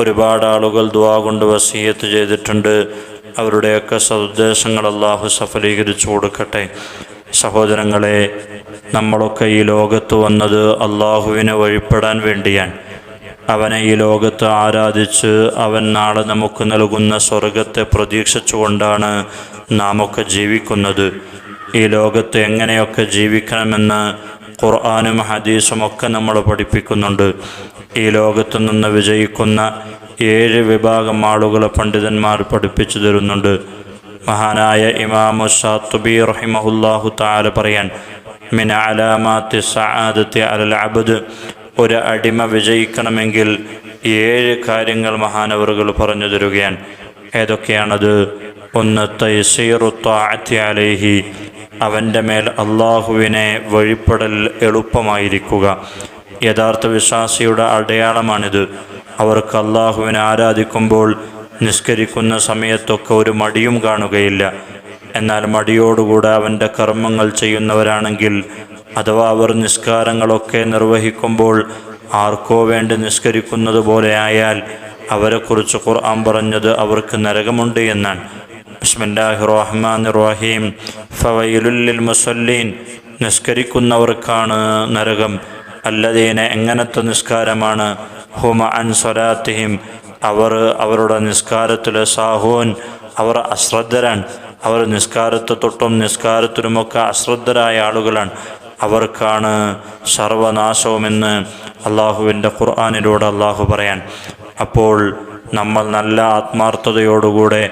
ഒരുപാട് ആളുകൾ ദുവാ കൊണ്ട് വസീയത്ത് ചെയ്തിട്ടുണ്ട്. അവരുടെയൊക്കെ സദുദ്ദേശങ്ങൾ അള്ളാഹു സഫലീകരിച്ചു കൊടുക്കട്ടെ. സഹോദരങ്ങളെ നമ്മളൊക്കെ ഈ ലോകത്ത് വന്നത് അള്ളാഹുവിനെ വഴിപ്പെടാൻ വേണ്ടിയാണ്. അവനെ ഈ ലോകത്ത് ആരാധിച്ച് അവൻ നാളെ നമുക്ക് നൽകുന്ന സ്വർഗത്തെ പ്രതീക്ഷിച്ചുകൊണ്ടാണ് നാം ഒക്കെ ജീവിക്കുന്നത്. ഈ ലോകത്ത് എങ്ങനെയൊക്കെ ജീവിക്കണമെന്ന് ഖുർആാനും ഹദീസും ഒക്കെ നമ്മൾ പഠിപ്പിക്കുന്നുണ്ട്. ഈ ലോകത്ത് നിന്ന് വിജയിക്കുന്ന ഏഴ് വിഭാഗം ആളുകളെ പണ്ഡിതന്മാർ പഠിപ്പിച്ചു തരുന്നുണ്ട്. മഹാനായ ഇമാമു ഷാത്തുബി റഹിമഹുല്ലാഹു താല പറയാൻ മിന അലാമാത്തി സആദത്തി അലൽ അബദ് ഒരു അടിമ വിജയിക്കണമെങ്കിൽ ഏഴ് കാര്യങ്ങൾ മഹാനവറുകൾ പറഞ്ഞു തരുകയാണ്. ഏതൊക്കെയാണത്? ഒന്ന് തൈസീറു അവന്റെ മേൽ അള്ളാഹുവിനെ വഴിപ്പെടൽ എളുപ്പമായിരിക്കുക. യഥാർത്ഥ വിശ്വാസിയുടെ അടയാളമാണിത്. അവർക്ക് അള്ളാഹുവിനെ ആരാധിക്കുമ്പോൾ നിസ്കരിക്കുന്ന സമയത്തൊക്കെ ഒരു മടിയും കാണുകയില്ല. എന്നാൽ മടിയോടുകൂടെ അവന്റെ കർമ്മങ്ങൾ ചെയ്യുന്നവരാണെങ്കിൽ അഥവാ അവർ നിസ്കാരങ്ങളൊക്കെ നിർവഹിക്കുമ്പോൾ ആർക്കോ വേണ്ടി നിസ്കരിക്കുന്നത് പോലെ ആയാൽ അവരെക്കുറിച്ച് ഖുർആൻ പറഞ്ഞത് അവർക്ക് നരകമുണ്ട് എന്നാണ്. ബിസ്മില്ലാഹി റഹ്മാൻ റഹീം ഫവയിലുല്ലിൽ മുസല്ലീൻ. നിസ്കരിക്കുന്നവർക്കാണ് നരകം. അല്ലതീന എങ്ങനത്തെ നിസ്കാരമാണ്? ഹുമ അൻ സ്വലാത്തിഹിം. അവർ അവരുടെ നിസ്കാരത്തിൽ സാഹൂൻ അവർ അശ്രദ്ധരാണ്. അവർ നിസ്കാരത്തെ തൊട്ടും നിസ്കാരത്തിനുമൊക്കെ അശ്രദ്ധരായ ആളുകളാണ്. അവർക്കാണ് സർവനാശവുമെന്ന് അള്ളാഹുവിന്റെ ഖുർആാനിലൂടെ അള്ളാഹു പറയാൻ. അപ്പോൾ നമ്മൾ നല്ല ആത്മാർത്ഥതയോടുകൂടെ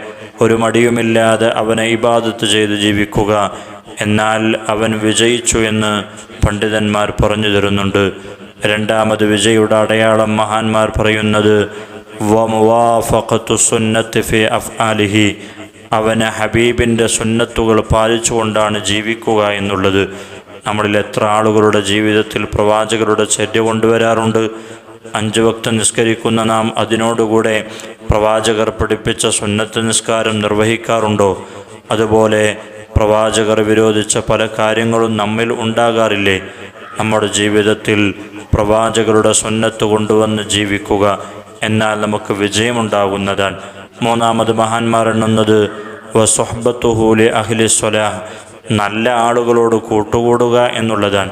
ഒരു മടിയുമില്ലാതെ അവനെ ഇബാദത്ത് ചെയ്ത് ജീവിക്കുക. എന്നാൽ അവൻ വിജയിച്ചു എന്ന് പണ്ഡിതന്മാർ പറഞ്ഞു തരുന്നുണ്ട്. രണ്ടാമത് വിജയുടെ അടയാളം മഹാന്മാർ പറയുന്നത് അഫ്ആലിഹി. അവന് ഹബീബിന്റെ സുന്നത്തുകൾ പാലിച്ചുകൊണ്ടാണ് ജീവിക്കുക എന്നുള്ളത്. നമ്മളിൽ എത്ര ആളുകളുടെ ജീവിതത്തിൽ പ്രവാചകരുടെ ചര്യ കൊണ്ടുവരാറുണ്ട്. അഞ്ച് വക്ത നിസ്കരിക്കുന്ന നാം അതിനോടുകൂടെ പ്രവാചകർ പഠിപ്പിച്ച സുന്നത്ത് നിസ്കാരം നിർവഹിക്കാറുണ്ടോ? അതുപോലെ പ്രവാചകർ വിരോധിച്ച പല കാര്യങ്ങളും നമ്മിൽ ഉണ്ടാകാറില്ലേ? നമ്മുടെ ജീവിതത്തിൽ പ്രവാചകരുടെ സുന്നത്ത് കൊണ്ടുവന്ന് ജീവിക്കുക എന്നാൽ നമുക്ക് വിജയമുണ്ടാകുന്നതാണ് മൂന്നാമത് മഹാന്മാർ എണ്ണുന്നത് വസുഹബത്തുഹൂലി അഖിലി സ്വലാഹ്. നല്ല ആളുകളോട് കൂട്ടുകൂടുക എന്നുള്ളതാണ്.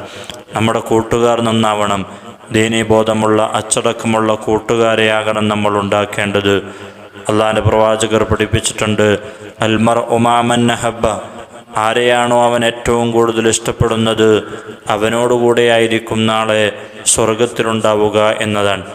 നമ്മുടെ കൂട്ടുകാർ നന്നാവണം. ദീനീബോധമുള്ള അച്ചടക്കമുള്ള കൂട്ടുകാരെയാകണം നമ്മൾ ഉണ്ടാക്കേണ്ടത്. അള്ളാഹിന്റെ പ്രവാചകർ പഠിപ്പിച്ചിട്ടുണ്ട് അൽമർ ഉമാമൻ ഹബ്ബ. ആരെയാണോ അവൻ ഏറ്റവും കൂടുതൽ ഇഷ്ടപ്പെടുന്നത്? അവനോടുകൂടെയായിരിക്കും നാളെ സ്വർഗത്തിലുണ്ടാവുക എന്നതാണ്.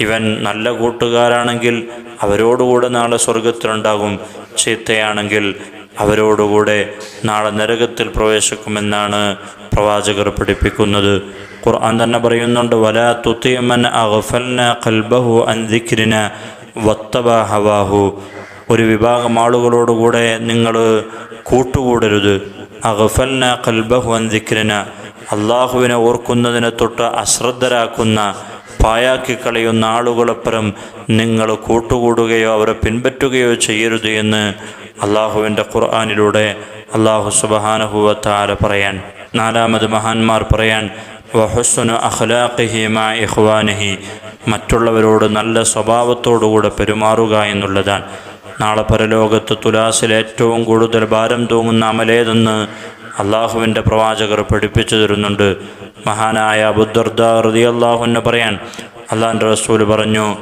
ഇവൻ നല്ല കൂട്ടുകാരാണെങ്കിൽ അവരോടുകൂടെ നാളെ സ്വർഗത്തിലുണ്ടാകും ചീത്തയാണെങ്കിൽ അവരോടുകൂടെ നാളെ നരകത്തിൽ പ്രവേശിക്കുമെന്നാണ് പ്രവാചകർ പഠിപ്പിക്കുന്നത്. ഖുർആൻ തന്നെ പറയുന്നുണ്ട് വലാ തുത്തിയമൻ അഗഫൽന കൽബഹു അൻദിക്രിന വത്തബ ഹവാഹു. ഒരു വിഭാഗം ആളുകളോടുകൂടെ നിങ്ങൾ കൂട്ടുകൂടരുത്. അഗഫൽന കൽബഹു അൻദിക്രിന അള്ളാഹുവിനെ ഓർക്കുന്നതിനെ തൊട്ട് അശ്രദ്ധരാക്കുന്ന പായാക്കി കളയുന്ന ആളുകളപ്പുറം നിങ്ങൾ കൂട്ടുകൂടുകയോ അവരെ പിൻപറ്റുകയോ ചെയ്യരുത് എന്ന് അള്ളാഹുവിന്റെ ഖുർആാനിലൂടെ അള്ളാഹു സുബഹാനഹുവത്താല പറയാൻ നാലാമത് മഹാന്മാർ പറയാൻ അഖ്ലാഖിഹി മാ ഇഖ്വാനിഹി. മറ്റുള്ളവരോട് നല്ല സ്വഭാവത്തോടുകൂടെ പെരുമാറുക എന്നുള്ളതാണ്. നാളെ പരലോകത്ത് തുലാസിൽ ഏറ്റവും കൂടുതൽ ഭാരം തൂങ്ങുന്ന അമലേതെന്ന് അള്ളാഹുവിന്റെ പ്രവാചകർ പഠിപ്പിച്ചു തരുന്നുണ്ട്. മഹാനായ അബുദർദ റതി അള്ളാഹുവിനെ പറയാൻ അള്ളാഹിന്റെ റസൂൽ പറഞ്ഞു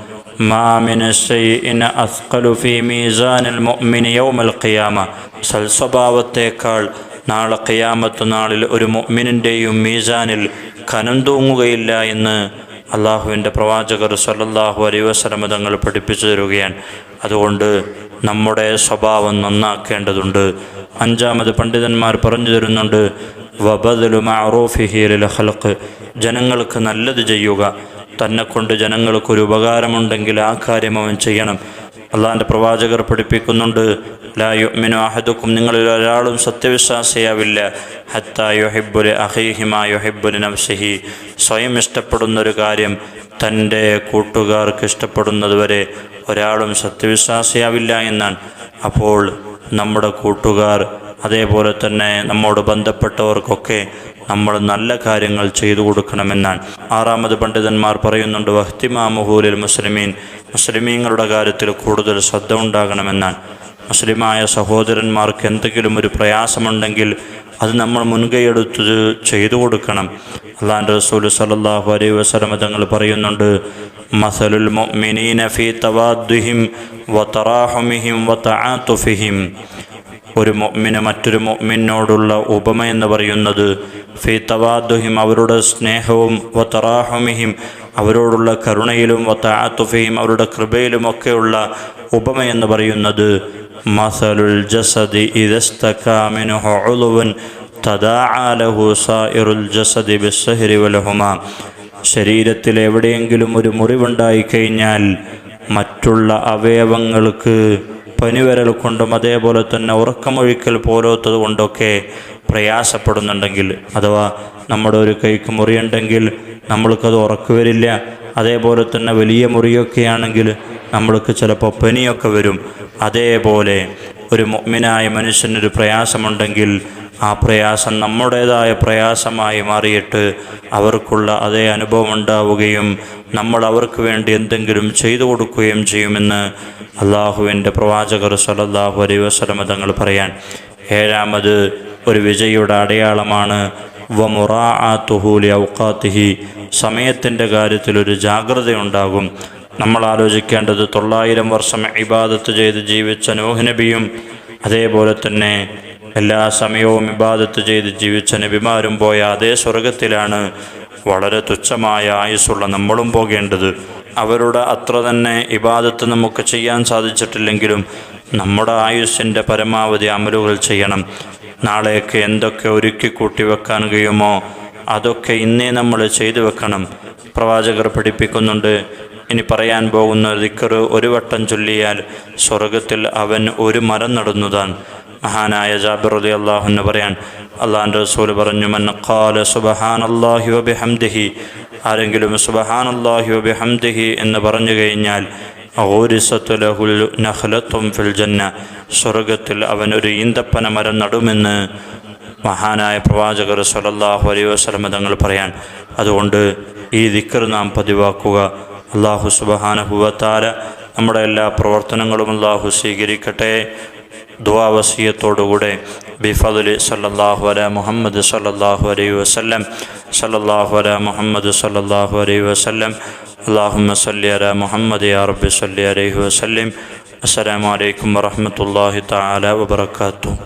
സൽസ്വഭാവത്തേക്കാൾ നാളെ ഖിയാമത്ത് നാളിൽ ഒരു മൊമിനിന്റെയും മീസാനിൽ കനം തൂങ്ങുകയില്ല എന്ന് അള്ളാഹുവിന്റെ പ്രവാചകർ സല്ലല്ലാഹു അലൈ വസ്ലമ തങ്ങൾ പഠിപ്പിച്ചു തരുകയാണ്. അതുകൊണ്ട് നമ്മുടെ സ്വഭാവം നന്നാക്കേണ്ടതുണ്ട്. അഞ്ചാമത് പണ്ഡിതന്മാർ പറഞ്ഞു തരുന്നുണ്ട് വബദലു ഹൽക്ക് ജനങ്ങൾക്ക് നല്ലത് ചെയ്യുക. തന്നെ കൊണ്ട് ജനങ്ങൾക്കൊരു ഉപകാരമുണ്ടെങ്കിൽ ആ കാര്യം അവൻ ചെയ്യണം. അള്ളാഹിന്റെ പ്രവാചകർ പഠിപ്പിക്കുന്നുണ്ട് ലാ യുഅ്മിനു അഹദുക്കും നിങ്ങളിൽ ഒരാളും സത്യവിശ്വാസിയാവില്ല. ഹത്താ യുഹിബ്ബുലി അഹിഹിമാ യുഹിബ്ബുലി നഫ്സിഹി. സ്വയം ഇഷ്ടപ്പെടുന്നൊരു കാര്യം തന്റെ കൂട്ടുകാർക്ക് ഇഷ്ടപ്പെടുന്നതുവരെ ഒരാളും സത്യവിശ്വാസിയാവില്ല എന്നാണ്. അപ്പോൾ നമ്മുടെ കൂട്ടുകാർ അതേപോലെ തന്നെ നമ്മോട് ബന്ധപ്പെട്ടവർക്കൊക്കെ നമ്മൾ നല്ല കാര്യങ്ങൾ ചെയ്തു കൊടുക്കണമെന്നാണ്. ആറാമത് പണ്ഡിതന്മാർ പറയുന്നുണ്ട് വഹ്തിമാ മുഹൂലിൽ മുസ്ലിമീൻ. മുസ്ലിമീങ്ങളുടെ കാര്യത്തിൽ കൂടുതൽ ശ്രദ്ധ ഉണ്ടാകണമെന്നാണ്. മുസ്ലിമായ സഹോദരന്മാർക്ക് എന്തെങ്കിലും ഒരു പ്രയാസമുണ്ടെങ്കിൽ അത് നമ്മൾ മുൻകൈയെടുത്ത് ചെയ്തു കൊടുക്കണം. അള്ളാന്റെ റസൂൽ സലല്ലാഹു അലൈഹി വസലമ തങ്ങൾ പറയുന്നുണ്ട് മസലുൽ മുഅ്മിനീന ഫീ തവാദ്ദുഹിം വതറാഹുമിഹിം ഒരു മൊമ്മിന് മറ്റൊരു മൊമ്മിനോടുള്ള ഉപമ എന്ന് പറയുന്നത് ഫി തവാദുഹിം അവരുടെ സ്നേഹവും വത്തറാഹുമിഹിം അവരോടുള്ള കരുണയിലും വത്താത്തുഫിയും അവരുടെ കൃപയിലുമൊക്കെയുള്ള ഉപമ എന്ന് പറയുന്നത് മസലുൽ ജസദി تداعى له സായിറുൽ ജസദി ബിസ്സഹരി والهمام ശരീരത്തിൽ എവിടെയെങ്കിലും ഒരു മുറിവുണ്ടായി കഴിഞ്ഞാൽ മറ്റുള്ള അവയവങ്ങൾക്ക് പനിവരൽ കൊണ്ടും അതേപോലെ തന്നെ ഉറക്കമൊഴിക്കൽ പോലത്തത് കൊണ്ടൊക്കെ പ്രയാസപ്പെടുന്നുണ്ടെങ്കിൽ അഥവാ നമ്മുടെ ഒരു കൈക്ക് മുറിയുണ്ടെങ്കിൽ നമ്മൾക്കത് ഉറക്കു വരില്ല അതേപോലെ തന്നെ വലിയ മുറിയൊക്കെയാണെങ്കിൽ നമ്മൾക്ക് ചിലപ്പോൾ പനിയൊക്കെ വരും. അതേപോലെ ഒരു മുഗ്മിനായ മനുഷ്യനൊരു പ്രയാസമുണ്ടെങ്കിൽ ആ പ്രയാസം നമ്മുടേതായ പ്രയാസമായി മാറിയിട്ട് അവർക്കുള്ള അതേ അനുഭവം ഉണ്ടാവുകയും നമ്മൾ അവർക്ക് വേണ്ടി എന്തെങ്കിലും ചെയ്തു കൊടുക്കുകയും ചെയ്യുമെന്ന് അള്ളാഹുവിന്റെ പ്രവാചകർ സലല്ലാഹു അലൈ വസ്ലമ തങ്ങൾ പറയാൻ. ഏഴാമത് ഒരു വിജയിയുടെ അടയാളമാണ്. വമുറാ ആ തുഹൂലി ഔക്കാത്തിഹി സമയത്തിന്റെ കാര്യത്തിൽ ഒരു ജാഗ്രതയുണ്ടാകും. നമ്മൾ ആലോചിക്കേണ്ടത് തൊള്ളായിരം വർഷം ഇബാദത്ത് ചെയ്ത് ജീവിച്ച നൂഹ് നബിയും അതേപോലെ തന്നെ എല്ലാ സമയവും ഇബാദത്ത് ചെയ്ത് ജീവിച്ച നബിമാരും പോയ അതേ സ്വർഗത്തിലാണ് വളരെ തുച്ഛമായ ആയുസ്സുള്ള നമ്മളും പോകേണ്ടത്. അവരുടെ അത്ര തന്നെ ഇബാദത്ത് നമുക്ക് ചെയ്യാൻ സാധിച്ചിട്ടില്ലെങ്കിലും നമ്മുടെ ആയുസ്സിന്റെ പരമാവധി അമലുകൾ ചെയ്യണം. നാളേക്ക് എന്തൊക്കെ ഒരുക്കി കൂട്ടി വെക്കാൻ കഴിയുമോ അതൊക്കെ ഇന്നേ നമ്മൾ ചെയ്തു വെക്കണം. പ്രവാചകർ പഠിപ്പിക്കുന്നുണ്ട് ഇനി പറയാൻ പോകുന്ന ദിക്കർ ഒരു വട്ടം ചൊല്ലിയാൽ സ്വർഗത്തിൽ അവൻ ഒരു മരം നടുന്നതാണ്. മഹാനായ ജാബിർ അലി അള്ളാഹുന്ന് പറയാൻ അള്ളാഹാൻ റസൂൽ പറഞ്ഞു മന്നക്കാല സുബഹാൻ അള്ളാഹി വബിഹംദിഹി ആരെങ്കിലും സുബഹാൻ അള്ളാഹി വബിഹംദിഹി എന്ന് പറഞ്ഞു കഴിഞ്ഞാൽ ഫിൽ ജന്ന സ്വർഗത്തിൽ അവൻ ഒരു ഈന്തപ്പന മരം നടുമെന്ന് മഹാനായ പ്രവാചകർ സലല്ലാഹു അലൈഹി വസ്ലമ തങ്ങൾ പറയാൻ. അതുകൊണ്ട് ഈ ദിക്കർ നാം പതിവാക്കുക. അള്ളാഹു സുബഹാനഹുവത്താര നമ്മുടെ എല്ലാ പ്രവർത്തനങ്ങളും അള്ളാഹു സ്വീകരിക്കട്ടെ. ദുവാവസീയത്തോടുകൂടെ ബിഫദുലി സല്ലല്ലാഹു അല മുഹമ്മദ് സല്ലല്ലാഹു അലൈഹി വസല്ലം സല്ലല്ലാഹു അല മുഹമ്മദ് സല്ലല്ലാഹു അലൈഹി വസല്ലം. അള്ളാഹുമ്മ സല്ലി അല മുഹമ്മദ് യാ റബ്ബി സല്ലി അലൈഹി വസല്ലം. അസ്സലാമു അലൈക്കും വറഹ്മത്തുള്ളാഹി തആല വബറകാതുഹു